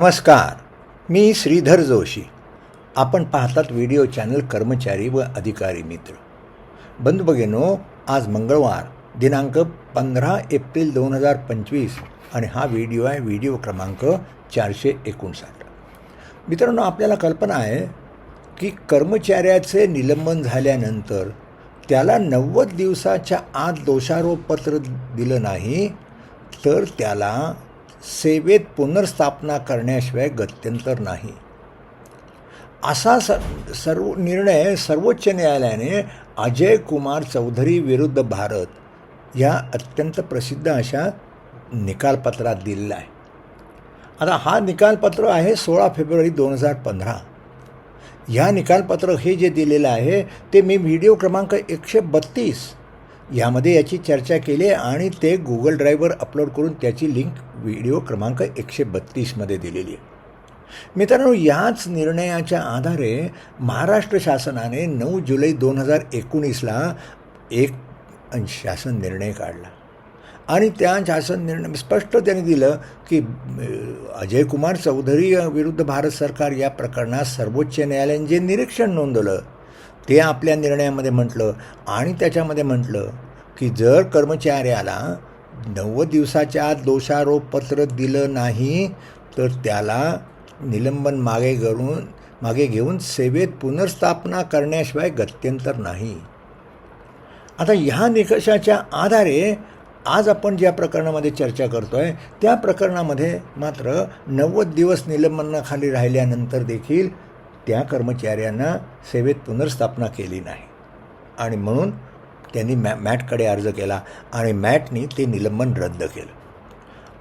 नमस्कार मी श्रीधर जोशी. आपण पाहतात व्हिडिओ चॅनल कर्मचारी व अधिकारी मित्र. बंधू भगिनो आज मंगळवार दिनांक पंधरा एप्रिल दोन हजार पंचवीस आणि हा व्हिडिओ आहे व्हिडिओ क्रमांक चारशे एकोणसाठ. मित्रांनो आपल्याला कल्पना आहे की कर्मचाऱ्याचे निलंबन झाल्यानंतर त्याला नव्वद दिवसाच्या आत दोषारोपपत्र दिलं नाही तर त्याला सेवेत पुनर्स्थापना करण्याशिवाय गत्यंतर नाही. असा स सर्व निर्णय सर्वोच्च न्यायालयाने अजय कुमार चौधरी विरुद्ध भारत या अत्यंत प्रसिद्ध अशा निकालपत्रात दिलेला आहे. आता हा निकालपत्र आहे सोळा फेब्रुवारी दोन हजार पंधरा. ह्या निकालपत्र हे जे दिलेलं आहे ते मी व्हिडिओ क्रमांक एकशे बत्तीस यामध्ये याची चर्चा केली आणि ते गुगल ड्राईव्हवर अपलोड करून त्याची लिंक व्हिडिओ क्रमांक एकशे बत्तीसमध्ये दिलेली आहे. मित्रांनो याच निर्णयाच्या आधारे महाराष्ट्र शासनाने नऊ जुलै दोन हजार एकोणीसला एक शासन निर्णय काढला. आणि त्या शासन निर्णय स्पष्ट त्यांनी दिलं की अजय कुमार चौधरी विरुद्ध भारत सरकार या प्रकरणात सर्वोच्च न्यायालयाने जे निरीक्षण नोंदवलं ते आपल्या निर्णयामध्ये म्हटलं आणि त्याच्यामध्ये म्हटलं की जर कर्मचाऱ्याला नव्वद दिवसाच्या आत दोषारोपपत्र दिलं नाही तर त्याला निलंबन मागे करून मागे घेऊन सेवेत पुनर्स्थापना करण्याशिवाय गत्यंतर नाही. आता ह्या निकषाच्या आधारे आज आपण ज्या प्रकरणामध्ये चर्चा करतो आहे त्या प्रकरणामध्ये मात्र नव्वद दिवस निलंबनाखाली राहिल्यानंतर देखील त्या कर्मचाऱ्यांना सेवेत पुनर्स्थापना केली नाही. आणि म्हणून त्यांनी मॅ मॅटकडे अर्ज केला आणि मॅटनी ते निलंबन रद्द केलं.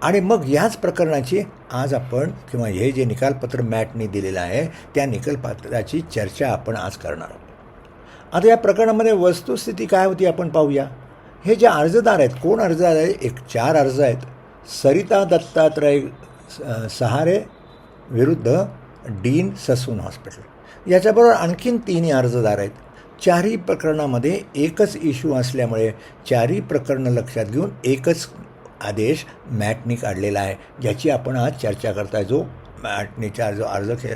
आणि मग याच प्रकरणाची आज आपण किंवा हे जे निकालपत्र मॅटनी दिलेलं आहे त्या निकालपत्राची चर्चा आपण आज करणार आहोत. आता या प्रकरणामध्ये वस्तुस्थिती काय होती आपण पाहूया. हे जे अर्जदार आहेत कोण अर्जदार आहे? एक चार अर्ज आहेत. सरिता दत्तात्रय सहारे विरुद्ध डीन ससून हॉस्पिटल. याच्याबरोबर आणखीन तिन्ही अर्जदार आहेत. चारही प्रकरणामध्ये एकच इश्यू असल्यामुळे चारही प्रकरणं लक्षात घेऊन एकच आदेश मॅटनी काढलेला आहे ज्याची आपण आज चर्चा करताय. जो मॅटनीचा जो अर्ज खे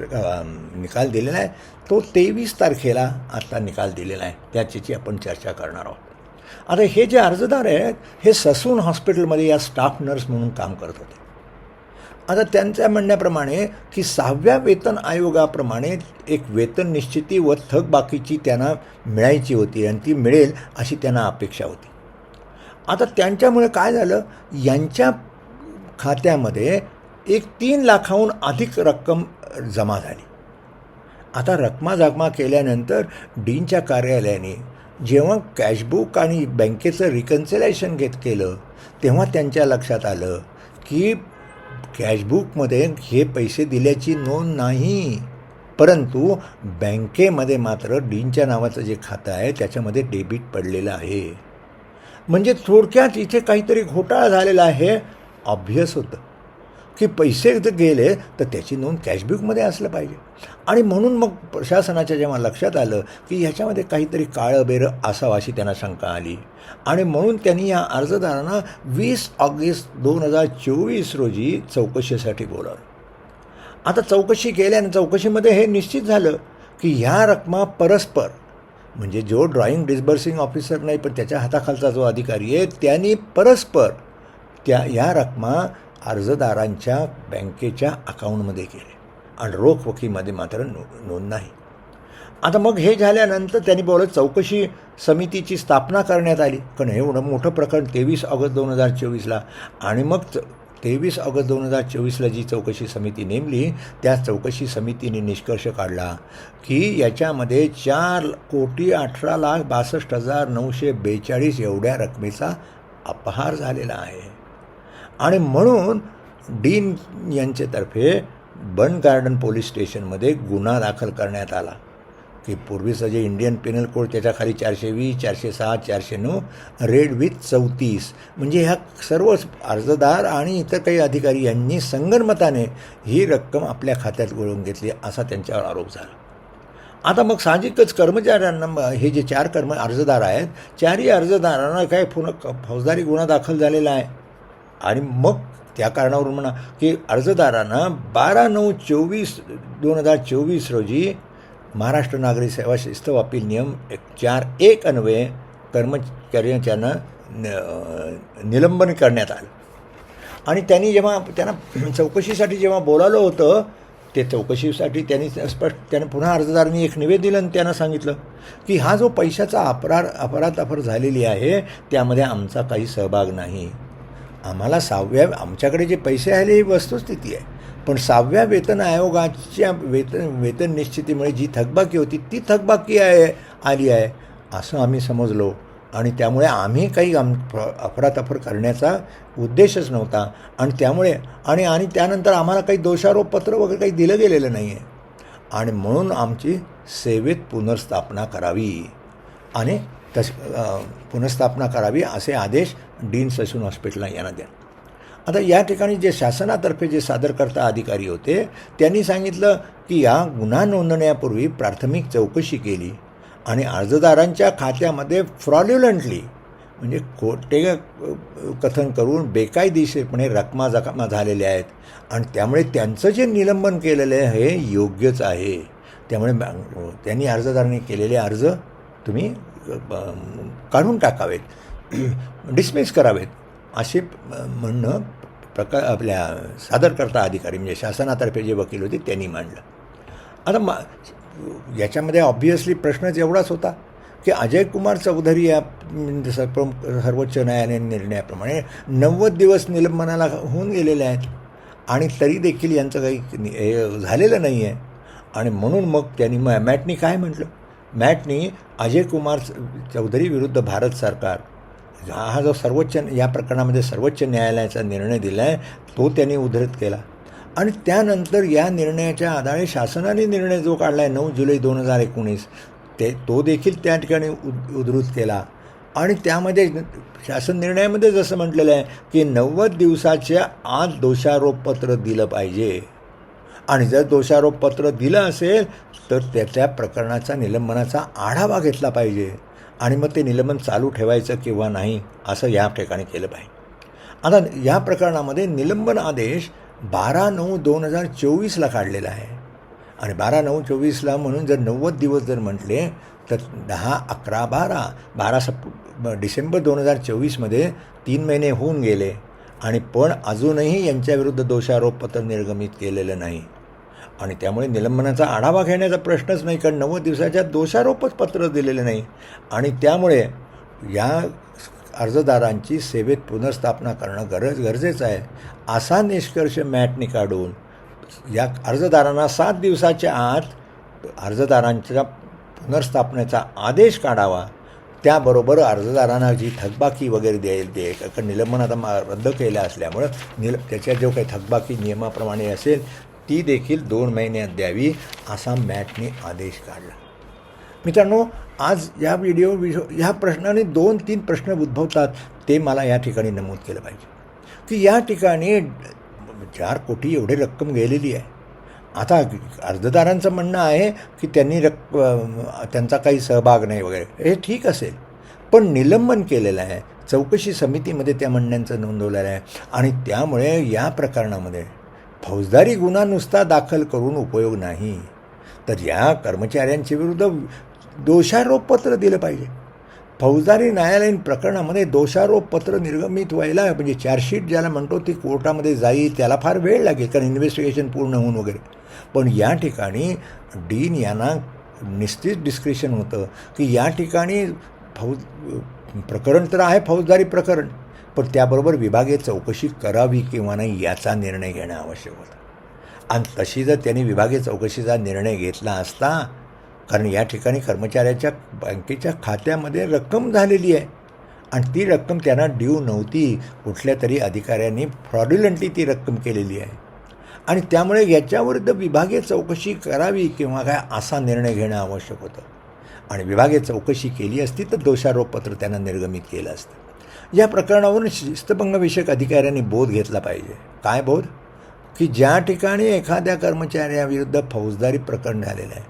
निकाल दिलेला आहे तो तेवीस तारखेला आता निकाल दिलेला आहे. त्याची आपण चर्चा करणार आहोत. आता हे जे अर्जदार आहेत हे ससून हॉस्पिटलमध्ये या स्टाफ नर्स म्हणून काम करत होते. आता त्यांच्या म्हणण्याप्रमाणे की सहाव्या वेतन आयोगाप्रमाणे एक वेतन निश्चिती व थकबाकीची त्यांना मिळायची होती आणि ती मिळेल अशी त्यांना अपेक्षा होती. आता त्यांच्यामुळे काय झालं? यांच्या खात्यामध्ये एक तीन लाखाहून अधिक रक्कम जमा झाली. आता रकमा जमा केल्यानंतर डीनच्या कार्यालयाने जेव्हा कॅशबुक आणि बँकेचं रिकन्सिलेशन घेत केलं तेव्हा त्यांच्या लक्षात आलं की कॅशबुकमध्ये हे पैसे दिल्याची नोंद नाही. परंतु बँकेमध्ये मात्र डीनच्या नावाचं जे खातं आहे त्याच्यामध्ये डेबिट पडलेलं आहे. म्हणजे थोडक्यात इथे काहीतरी घोटाळा झालेला आहे. ऑब्व्हियस होतं. की पैसे जर गेले तर त्याची नोंद कॅशबुकमध्ये असलं पाहिजे. आणि म्हणून मग प्रशासनाच्या जेव्हा लक्षात आलं की ह्याच्यामध्ये काहीतरी काळं बेरं असावं अशी त्यांना शंका आली. आणि म्हणून त्यांनी या अर्जदारांना वीस ऑगस्ट दोन हजार चोवीस रोजी चौकशीसाठी बोलावलं. आता चौकशी केल्याने चौकशीमध्ये हे निश्चित झालं की ह्या रकमा परस्पर म्हणजे जो ड्रॉईंग डिस्बर्सिंग ऑफिसर नाही पण त्याच्या हाताखालचा जो अधिकारी आहे त्यांनी परस्पर त्या ह्या रकमा अर्जदारांच्या बँकेच्या अकाउंटमध्ये केले आणि रोख वकीमध्ये मात्र नो नोंद नाही. आता मग हे झाल्यानंतर त्यांनी बोलत चौकशी समितीची स्थापना करण्यात आली. कारण एवढं मोठं प्रकरण तेवीस ऑगस्ट दोन हजार चोवीसला. आणि मग च तेवीस ऑगस्ट दोन हजार चोवीसला जी चौकशी समिती नेमली त्या चौकशी समितीने निष्कर्ष काढला की याच्यामध्ये चार कोटी अठरा लाख बासष्ट हजार नऊशे बेचाळीस एवढ्या रकमेचा अपहार झालेला आहे. आणि म्हणून डीन यांच्यातर्फे बन गार्डन पोलीस स्टेशनमध्ये गुन्हा दाखल करण्यात आला. की पूर्वीचं जे इंडियन पिनल कोड त्याच्याखाली चारशे वीस चारशे सहा चारशे नऊ रेड विथ चौतीस म्हणजे ह्या सर्व अर्जदार आणि इतर काही अधिकारी यांनी संगनमताने ही रक्कम आपल्या खात्यात गोळून घेतली असा त्यांच्यावर आरोप झाला. आता मग साहजिकच कर्मचाऱ्यांना हे जे चार कर्म अर्जदार आहेत चारही अर्जदारांना काय पुन्हा फौजदारी गुन्हा दाखल झालेला आहे? आणि मग त्या कारणावरून म्हणा की अर्जदारांना बारा नऊ चोवीस दोन हजार चोवीस रोजी महाराष्ट्र नागरी सेवा शिस्त अपील नियम एक चार एक अन्वये कर्मचाऱ्यांच्यानं न- निलंबन करण्यात आलं. आणि त्यांनी जेव्हा त्यांना चौकशीसाठी जेव्हा बोलावलं होतं ते चौकशीसाठी त्यांनी स्पष्ट त्यांनी पुन्हा अर्जदारांनी एक निवेदन दिलं आणि त्यांना सांगितलं की हा जो पैशाचा अपराध अपराध अफर झालेली आहे त्यामध्ये आमचा काही सहभाग नाही. आम्हाला सहाव्या आमच्याकडे जे पैसे आले ही वस्तुस्थिती आहे. पण सहाव्या वेतन आयोगाच्या वेतन वेतन निश्चितीमुळे जी थकबाकी होती ती थकबाकी आहे आली आहे असं आम्ही समजलो. आणि त्यामुळे आम्ही काही आम अफरातफर करण्याचा उद्देशच नव्हता. आणि त्यामुळे आणि आणि त्यानंतर आम्हाला काही दोषारोपपत्र वगैरे काही दिलं गेलेलं नाही आहे आणि म्हणून आमची सेवेत पुनर्स्थापना करावी. आणि तस पुनर्स्थापना करावी असे आदेश डीन ससून हॉस्पिटलला यांना द्या आता या ठिकाणी जे शासनातर्फे जे सादरकर्ता अधिकारी होते त्यांनी सांगितलं की या गुन्हा नोंदण्यापूर्वी प्राथमिक चौकशी केली आणि अर्जदारांच्या खात्यामध्ये फ्रॉड्युलंटली म्हणजे खोटे कथन करून बेकायदेशीरपणे रकमा जखमा झालेल्या आहेत आणि त्यामुळे त्यांचं जे निलंबन केलेलं आहे हे योग्यच आहे. त्यामुळे त्यांनी अर्जदारांनी केलेले अर्ज तुम्ही काढून टाकावेत. डिसमिस करावेत. असे म्हणणं प्रका आपल्या सादरकर्ता अधिकारी म्हणजे शासनातर्फे जे वकील होते त्यांनी मांडलं. आता मा याच्यामध्ये ऑब्व्हियसली प्रश्नच एवढाच होता की अजय कुमार चौधरी या म्हणजे सर्वोच्च न्यायालय निर्णयाप्रमाणे नव्वद दिवस निलंबनाला होऊन गेलेले आहेत. आणि तरी देखील यांचं काही हे झालेलं नाही आहे आणि म्हणून मग त्यांनी म मॅटनी काय म्हटलं? मॅटनी अजय कुमार चौधरी विरुद्ध भारत सरकार हा हा जो सर्वोच्च या प्रकरणामध्ये सर्वोच्च न्यायालयाचा निर्णय दिला आहे तो त्यांनी उद्धृत केला. आणि त्यानंतर या निर्णयाच्या आधारे शासनाने निर्णय जो काढला आहे नऊ जुलै दोन हजार एकोणीस ते तो देखील त्या ठिकाणी उद उद्धृत केला. आणि त्यामध्ये शासन निर्णयामध्ये जसं म्हटलेलं आहे की नव्वद दिवसाच्या आत दोषारोपपत्र दिलं पाहिजे. आणि जर दोषारोपपत्र दिलं असेल तर त्या त्या प्रकरणाचा निलंबनाचा आढावा घेतला पाहिजे. आणि मग ते निलंबन चालू ठेवायचं किंवा नाही असं या ठिकाणी केलं पाहिजे. आता या प्रकरणामध्ये निलंबन आदेश बारा नऊ दोन हजार चोवीसला काढलेला आहे. आणि बारा नऊ चोवीसला म्हणून जर नव्वद दिवस जर म्हटले तर दहा अकरा बारा बारा सप डिसेंबर दोन हजार चोवीसमध्ये तीन महिने होऊन गेले. आणि पण अजूनही यांच्याविरुद्ध दोषारोपपत्र निर्गमित केलेलं नाही. आणि त्यामुळे निलंबनाचा आढावा घेण्याचा प्रश्नच नाही कारण नव्वद दिवसाच्या दोषारोपच पत्र दिलेले नाही. आणि त्यामुळे या अर्जदारांची सेवेत पुनर्स्थापना करणं गरज गरजेचं आहे. असा निष्कर्ष मॅटने काढून या अर्जदारांना सात दिवसाच्या आत अर्जदारांच्या पुनर्स्थापनेचा आदेश काढावा. त्याबरोबर अर्जदारांना जी थकबाकी वगैरे देईल दे कारण निलंबन आता मा- रद्द केलं असल्यामुळं निल त्याच्या जो काही थकबाकी नियमाप्रमाणे असेल ती देखील दोन महिन्यात द्यावी असा मॅटने आदेश काढला. मित्रांनो आज या व्हिडिओ विषो ह्या प्रश्नाने दोन तीन प्रश्न उद्भवतात ते मला या ठिकाणी नमूद केलं पाहिजे. की या ठिकाणी चार कोटी एवढी रक्कम गेलेली आहे. आता अर्जदारांचं म्हणणं आहे की त्यांनी रक् त्यांचा काही सहभाग नाही वगैरे. हे ठीक असेल. पण निलंबन केलेलं आहे. चौकशी समितीमध्ये त्या म्हणण्यांचं नोंदवलेलं आहे. आणि त्यामुळे या प्रकरणामध्ये फौजदारी गुन्हा नुसता दाखल करून उपयोग नाही. तर या कर्मचाऱ्यांच्या विरुद्ध दोषारोपपत्र दिलं पाहिजे. फौजदारी न्यायालयीन प्रकरणामध्ये दोषारोपपत्र निर्गमित व्हायला म्हणजे चार्जशीट ज्याला म्हणतो ती कोर्टामध्ये जाईल त्याला फार वेळ लागेल कारण इन्व्हेस्टिगेशन पूर्ण होऊन वगैरे. पण या ठिकाणी डीन यांना निश्चित डिस्क्रिप्शन होतं की या ठिकाणी फौज प्रकरण तर आहे फौजदारी प्रकरण पण त्याबरोबर विभागीय चौकशी करावी किंवा नाही याचा निर्णय घेणं आवश्यक होतं. आणि तशी जर त्यांनी विभागीय चौकशीचा निर्णय घेतला असता कारण या ठिकाणी कर्मचाऱ्याच्या बँकेच्या खात्यामध्ये रक्कम झालेली आहे. आणि ती रक्कम त्यांना ड्यू नव्हती कुठल्या तरी अधिकाऱ्यांनी फ्रॉड्युलंटली ती रक्कम केलेली आहे. आणि त्यामुळे याच्याविरुद्ध विभागीय चौकशी करावी किंवा काय असा निर्णय घेणं आवश्यक होतं. आणि विभागीय चौकशी केली असती तर दोषारोपपत्र त्यांना निर्गमित केलं असतं. या प्रकरणावरून शिस्तभंगविषयक अधिकाऱ्यांनी बोध घेतला पाहिजे. काय बोध? की ज्या ठिकाणी एखाद्या कर्मचाऱ्याविरुद्ध फौजदारी प्रकरण झालेलं आहे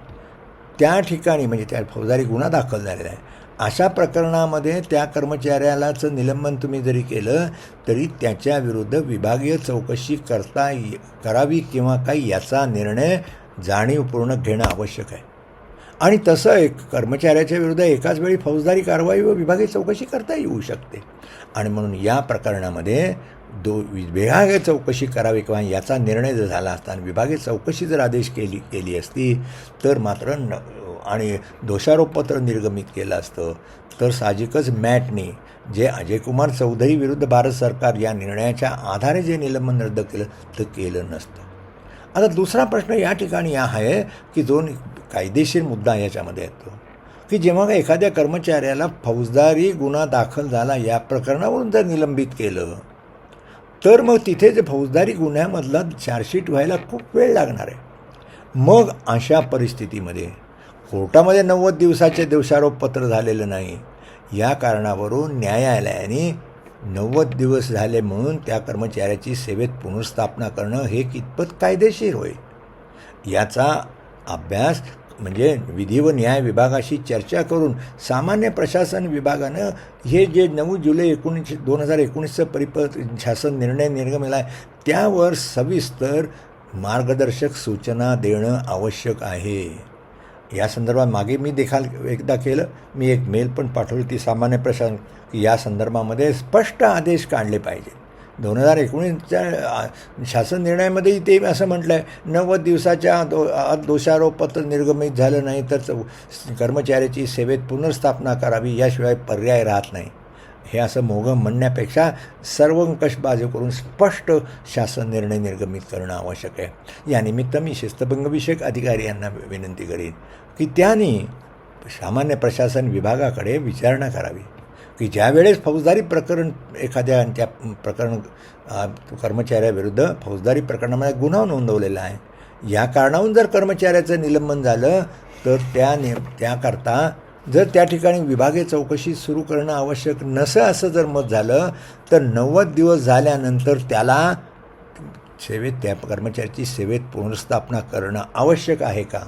त्या ठिकाणी म्हणजे त्या फौजदारी गुन्हा दाखल झालेला आहे अशा प्रकरणामध्ये त्या कर्मचाऱ्यालाचं निलंबन तुम्ही जरी केलं तरी त्याच्याविरुद्ध विभागीय चौकशी करता करावी किंवा काही याचा निर्णय जाणीवपूर्ण घेणं आवश्यक आहे. आणि तसं एक कर्मचाऱ्याच्या विरुद्ध एकाच वेळी फौजदारी कारवाई व विभागीय चौकशी करता येऊ शकते. आणि म्हणून या प्रकरणामध्ये दो विभागीय चौकशी करावी किंवा याचा निर्णय जर झाला असता आणि विभागीय चौकशी जर आदेश केली केली असती तर मात्र न आणि दोषारोपपत्र निर्गमित केलं असतं तर साहजिकच मॅटने जे अजयकुमार चौधरी विरुद्ध भारत सरकार या निर्णयाच्या आधारे जे निलंबन रद्द केलं तर केलं नसतं. आता दुसरा प्रश्न या ठिकाणी आहे की दोन कायदेशीर मुद्दा याच्यामध्ये येतो की जेव्हा एखाद्या कर्मचाऱ्याला फौजदारी गुन्हा दाखल झाला या प्रकरणावरून जर निलंबित केलं तर मग तिथे जे फौजदारी गुन्ह्यामधला चार्जशीट व्हायला खूप वेळ लागणार आहे. मग अशा परिस्थितीमध्ये कोर्टामध्ये नव्वद दिवसाचे दोषारोपपत्र झालेलं नाही. या कारणावरून न्यायालयाने नव्वद दिवस झाले म्हणून त्या कर्मचाऱ्याची सेवेत पुनर्स्थापना करणं हे कितपत कायदेशीर होईल याचा अभ्यास म्हणजे विधी व न्याय विभागाशी चर्चा करून सामान्य प्रशासन विभागानं हे जे नऊ जुलै एकोणीसशे दोन हजार एकोणीसचं परिपत शासन निर्णय निर्गमिला आहे त्यावर सविस्तर मार्गदर्शक सूचना देणं आवश्यक आहे. या संदर्भात मागे मी देखाल एकदा केलं. मी एक मेल पण पाठवली ती सामान्य प्रशासन की या संदर्भामध्ये स्पष्ट आदेश काढले पाहिजे दोन हजार एकोणीसच्या शासन निर्णयामध्येही ते असं म्हटलं आहे नव्वद दिवसाच्या दो आत दोषारोपपत्र निर्गमित झालं नाही तर कर्मचाऱ्याची सेवेत पुनर्स्थापना करावी याशिवाय पर्याय राहत नाही. हे असं मोगं म्हणण्यापेक्षा सर्वंकष बाजू करून स्पष्ट शासन निर्णय निर्गमित करणं आवश्यक आहे. यानिमित्त मी शिस्तभंगविषयक अधिकारी यांना विनंती करीन की त्यांनी सामान्य प्रशासन विभागाकडे विचारणा करावी. की ज्यावेळेस फौजदारी प्रकरण एखाद्या त्या प्रकरण कर्मचाऱ्याविरुद्ध फौजदारी प्रकरणामध्ये गुन्हा नोंदवलेला आहे या कारणाहून जर कर्मचाऱ्याचं निलंबन झालं तर त्या नि त्याकरता जर त्या ठिकाणी विभागीय चौकशी सुरू करणं आवश्यक नसं असं जर मत झालं तर नव्वद दिवस झाल्यानंतर त्याला सेवेत त्या कर्मचाऱ्याची सेवेत पुनर्स्थापना करणं आवश्यक आहे का?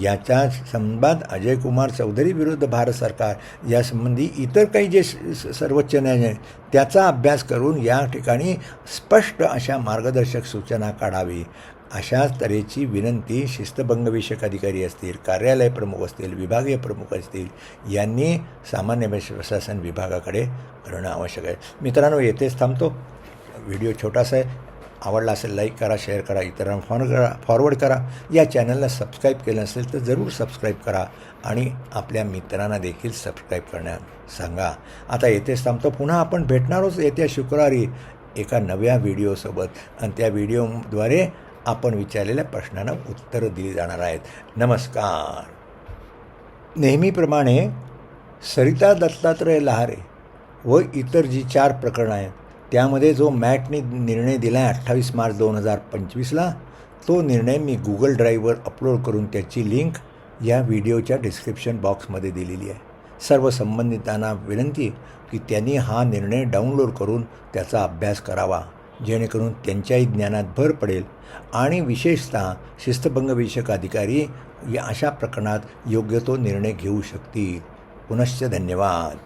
याच्या अजय कुमार चौधरी विरुद्ध भारत सरकार यासंबंधी इतर काही जे स- स- सर्वोच्च न्यायालय त्याचा अभ्यास करून या ठिकाणी स्पष्ट अशा मार्गदर्शक सूचना काढावी. अशाच तऱ्हेची विनंती शिस्तभंगविषयक अधिकारी असतील कार्यालय प्रमुख असतील विभागीय प्रमुख असतील यांनी सामान्य प्रशासन विभागाकडे करणं आवश्यक आहे. मित्रांनो येथेच थांबतो. व्हिडिओ छोटासा आहे. आवडला असेल लाईक करा शेअर करा इतरांना फॉर करा फॉरवर्ड करा. या चॅनलला सबस्क्राईब केलं असेल तर जरूर सबस्क्राईब करा आणि आपल्या मित्रांना देखील सबस्क्राईब करण्या सांगा. आता येथेच थांबतो. पुन्हा आपण भेटणारच येत्या शुक्रवारी एका नव्या व्हिडिओसोबत. आणि त्या व्हिडिओद्वारे आपण विचारलेल्या प्रश्नांना उत्तरं दिली जाणार आहेत. नमस्कार. नेहमीप्रमाणे सरिता दत्तात्रय लहारे व इतर जी चार प्रकरणं आहेत त्यामध्ये जो मॅटने निर्णय दिला आहे अठ्ठावीस मार्च दोन हजार पंचवीसला तो निर्णय मी गुगल ड्राईव्हवर अपलोड करून त्याची लिंक या व्हिडिओच्या डिस्क्रिप्शन बॉक्समध्ये दिलेली आहे. सर्व संबंधितांना विनंती की त्यांनी हा निर्णय डाउनलोड करून त्याचा अभ्यास करावा. जेणेकरून त्यांच्याही ज्ञानात भर पडेल आणि विशेषतः शिस्तभंगविषयक अधिकारी या अशा प्रकरणात योग्य तो निर्णय घेऊ शकतील. पुनश्च धन्यवाद.